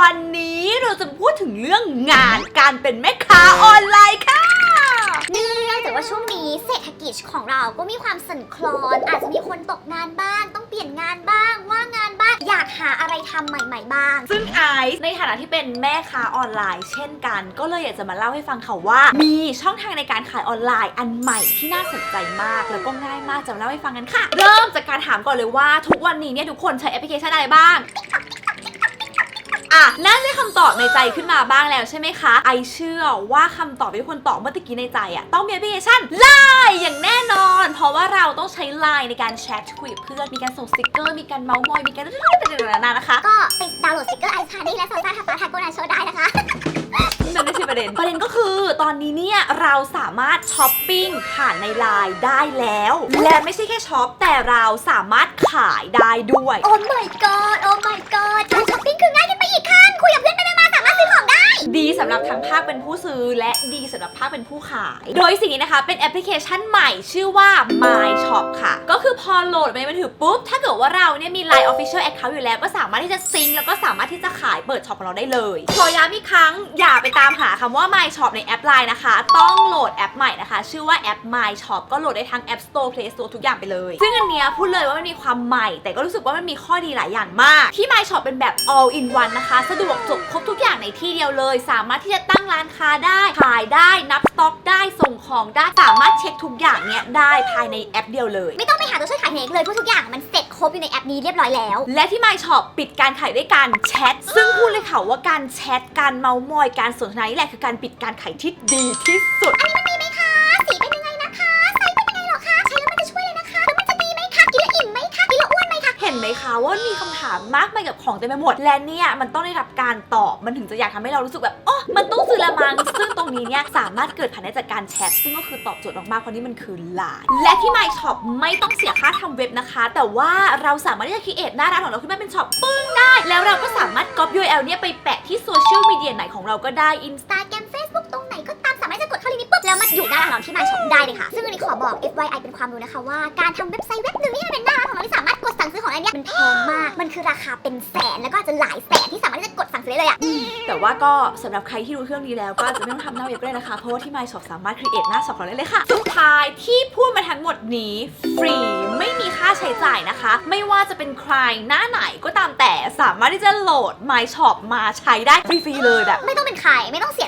วันนี้เราจะพูดถึงเรื่องงานการเป็นแม่ค้าออนไลน์ค่ะเนื่องจากว่าช่วงนี้เศรษฐกิจของเราก็มีความสั่นคลอน อาจจะมีคนตกงานบ้าง ต้องเปลี่ยนงานบ้างว่างงานบ้างอยากหาอะไรทำใหม่ ๆ บ้าง ซึ่งไอซ์ในฐานะที่เป็นแม่ค้าออนไลน์ เช่นกัน ก็เลยอยากจะมาเล่าให้ฟังค่ะว่า มีช่องทางในการขายออนไลน์อันใหม่ที่น่าสนใจมาก แล้วก็ง่ายมากจะมาเล่าให้ฟังกันค่ะ เริ่มจากการถามก่อนเลยว่าทุกวันนี้เนี่ยทุกคนใช้แอปพลิเคชันอะไรบ้าง อะน่าจะได้คำตอบในใจขึ้นมาบ้างแล้วใช่ไหมคะ ไอเชื่อว่าคำตอบที่คนตอบเมื่อตะกี้ในใจอะต้องมีแอปพลิเคชันไลน์อย่างแน่นอน เพราะว่าเราต้องใช้ไลน์ในการแชทคุยกับเพื่อน มีการส่งสติกเกอร์ มีการเมาส์มอย มีการนานานะคะ ก็ไปดาวน์โหลดสติกเกอร์ไอซ์คานี่และซาซ่าทาปาทาโกนาโชว์ได้นะคะนั่นไม่ใช่ประเด็น ประเด็นก็คือตอนนี้เนี่ยเราสามารถช้อปปิ้งผ่านในไลน์ได้แล้ว และไม่ใช่แค่ช็อปแต่เราสามารถขายได้ด้วย โอ้ my god โอ้ my god การช้อปปิ้งคือง่าย ดีสำหรับทั้งภาคเป็นผู้ซื้อ และดีสำหรับภาคเป็นผู้ขาย โดยสิ่งนี้นะคะ เป็นแอปพลิเคชันใหม่ชื่อว่า My Shop ค่ะ ก็คือพอโหลดไปในมือถือปุ๊บ ถ้าเกิดว่าเราเนี่ยมี Line Official Account อยู่แล้วก็สามารถที่จะซิงก์แล้วก็สามารถที่จะขายเปิดช็อปของเราได้เลยขอย้ำอีกครั้งอย่าไปตามหาคำว่า My Shop ในแอป Line นะคะ ต้องโหลดแอปใหม่นะคะ ชื่อว่าแอป My Shop ก็โหลดได้ทั้ง App Store Play Store ทุกอย่างไปเลย ซึ่งอันเนี้ยพูดเลยว่ามันมีความใหม่ แต่ก็รู้สึกว่ามันมีข้อดีหลายอย่างมาก ที่ My Shop เป็นแบบ all in one นะคะ สะดวกจบครบทุกอย่างในที่เดียวเลยสามารถที่จะตั้งร้านค้าได้ขายได้นับสต็อกได้ส่งของได้สามารถเช็คทุกอย่างเนี้ยได้ภายในแอปเดียวเลย ไม่ต้องไปหาตัวช่วยขายเองเลยเพราะทุกอย่างมันเสร็จครบอยู่ในแอปนี้เรียบร้อยแล้ว และที่ My Shop ปิดการขายด้วยการแชทซึ่งพูดเลยค่ะว่าการแชทการเมาส์มอยการสนทนานี่แหละคือการปิดการขายที่ดีที่สุด มากมายกับของเต็มไปหมด และเนี่ยมันต้องได้รับการตอบมันถึงจะอยากทำให้เรารู้สึกแบบอ๋อมันต้องซื้อละมังซึ่งตรงนี้เนี่ยสามารถเกิดผ่านได้จากการแชทซึ่งก็คือตอบโจทย์มากๆเพราะนี่มันคือไลน์และที่ My Shop ไม่ต้องเสียค่าทำเว็บนะคะ แต่ว่าเราสามารถที่จะคิดเอทหน้าร้านของเราขึ้นมาเป็นช็อปปึ้งได้ แล้วเราก็สามารถก๊อป URL เนี่ยไปแปะที่โซเชียลมีเดียไหนของเราก็ได้อิ แล้วมาอยู่หน้าร้านของเราที่มาช็อปได้เลยค่ะ ซึ่งอันนี้ขอบอก FYI เป็นความรู้นะคะว่าการทำเว็บไซต์เว็บหนึ่งที่จะเป็นหน้าร้านของเราที่สามารถกดสั่งซื้อของอะไรเนี่ยมันแพงมาก มันคือราคาเป็นแสนแล้วก็อาจจะหลายแสนที่สามารถที่จะกดสั่งซื้อได้เลยอะ แต่ว่าก็สำหรับใครที่รู้เครื่องนี้แล้วก็อาจจะไม่ต้องทำหน้าเว็บก็ได้นะคะ เพราะว่าที่ My Shop สามารถ create หน้าช็อปของเราได้เลยค่ะ สุดท้ายที่พูดมาทั้งหมดนี้ ฟรีไม่มีค่าใช้จ่ายนะคะ ไม่ว่าจะเป็นใครหน้าไหนก็ตามแต่สามารถที่จะโหลด My Shop มาใช้ได้ฟรีๆเลยแบบ ไม่ต้องเป็นใครไม่ต้องเสีย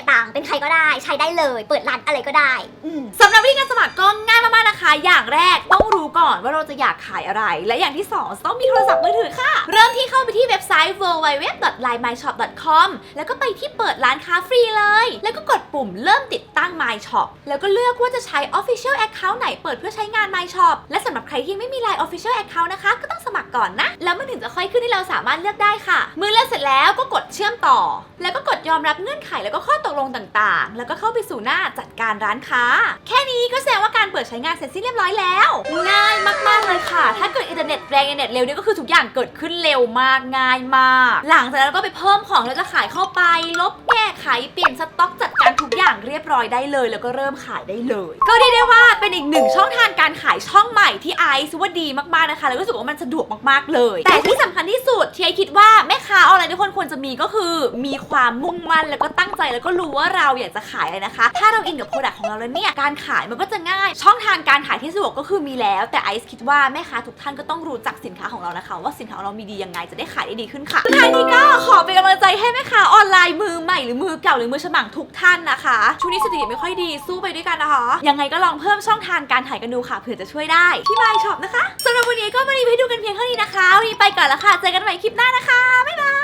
ตัง ค์เป็นใครก็ได้ใช้ได้เลย เปิดร้านอะไรก็ได้อืม สำหรับวิธีการสมัครก็ง่ายมากๆนะคะ อย่างแรกต้องรู้ก่อนว่าเราจะอยากขายอะไร และอย่างที่สองต้องมีโทรศัพท์มือถือค่ะ เริ่มที่เข้าไปที่เว็บไซต์ www.linemyshop.com แล้วก็ไปที่เปิดร้านค้าฟรีเลย แล้วก็ ปุ่มเริ่มติดตั้ง My Shop แล้วก็เลือกว่าจะใช้ Official Account ไหนเปิดเพื่อใช้งาน My Shop และสำหรับใครที่ไม่มี Line Official Account นะคะ ก็ต้องสมัครก่อนนะ แล้วมันถึงจะค่อยขึ้นที่เราสามารถเลือกได้ค่ะ เมื่อเลือกเสร็จแล้วก็กดเชื่อมต่อ แล้วก็กดยอมรับเงื่อนไขแล้วก็ข้อตกลงต่างๆ แล้วก็เข้าไปสู่หน้าจัดการร้านค้า แค่นี้ก็แสดงว่าการเปิดใช้งานเสร็จสิ้นเรียบร้อยแล้ว ง่ายมากๆเลยค่ะ ถ้าเกิดอินเทอร์เน็ตแรงอินเทอร์เน็ตเร็วนี่ก็คือทุกอย่างเกิดขึ้นเร็วมากง่ายมาก หลังจากนั้นก็ไปเพิ่มของแล้วจะขายเข้าไป ลบแก้ไขเปลี่ยนสต็อกจัดการทุกอย่างเรียบร้อยได้เลย แล้วก็เริ่มขายได้เลย ก็เรียกได้ว่าเป็นอีกหนึ่งช่องทางการขายช่องใหม่ที่ไอซ์ว่าดีมากๆนะคะ แล้วก็รู้สึกว่ามันสะดวกมากๆเลย แต่ที่สำคัญที่สุดที่ไอซ์คิดว่าแม่ค้าออนไลน์ทุกคนควรจะมีก็คือ มีความมุ่งมั่นแล้วก็ตั้งใจแล้วก็รู้ว่าเราอยากจะขายอะไรนะคะ ถ้าเราอินกับโปรดักต์ของเราแล้วเนี่ยการขายมันก็จะง่าย ช่องทางการขายที่สะดวกก็คือมีแล้ว แต่ไอซ์คิดว่าแม่ค้าทุกท่านก็ต้องรู้จักสินค้าของเรานะคะ ว่าสินค้าของเรามีดียังไงจะได้ขายได้ดีขึ้นค่ะสุดท้ายนี้ก็ขอเป็นกำลัง เก่าหรือมือฉมังทุกท่านนะคะช่วงนี้เศรษฐกิจไม่ค่อยดีสู้ไปด้วยกันนะคะยังไงก็ลองเพิ่มช่องทางการถ่ายกันดูค่ะเผื่อจะช่วยได้ที่ My Shop นะคะสำหรับวันนี้ก็มารีวิวให้ดูกันเพียงเท่านี้นะคะวันนี้ไปก่อนละค่ะเจอกันใหม่คลิปหน้านะคะบ๊ายบาย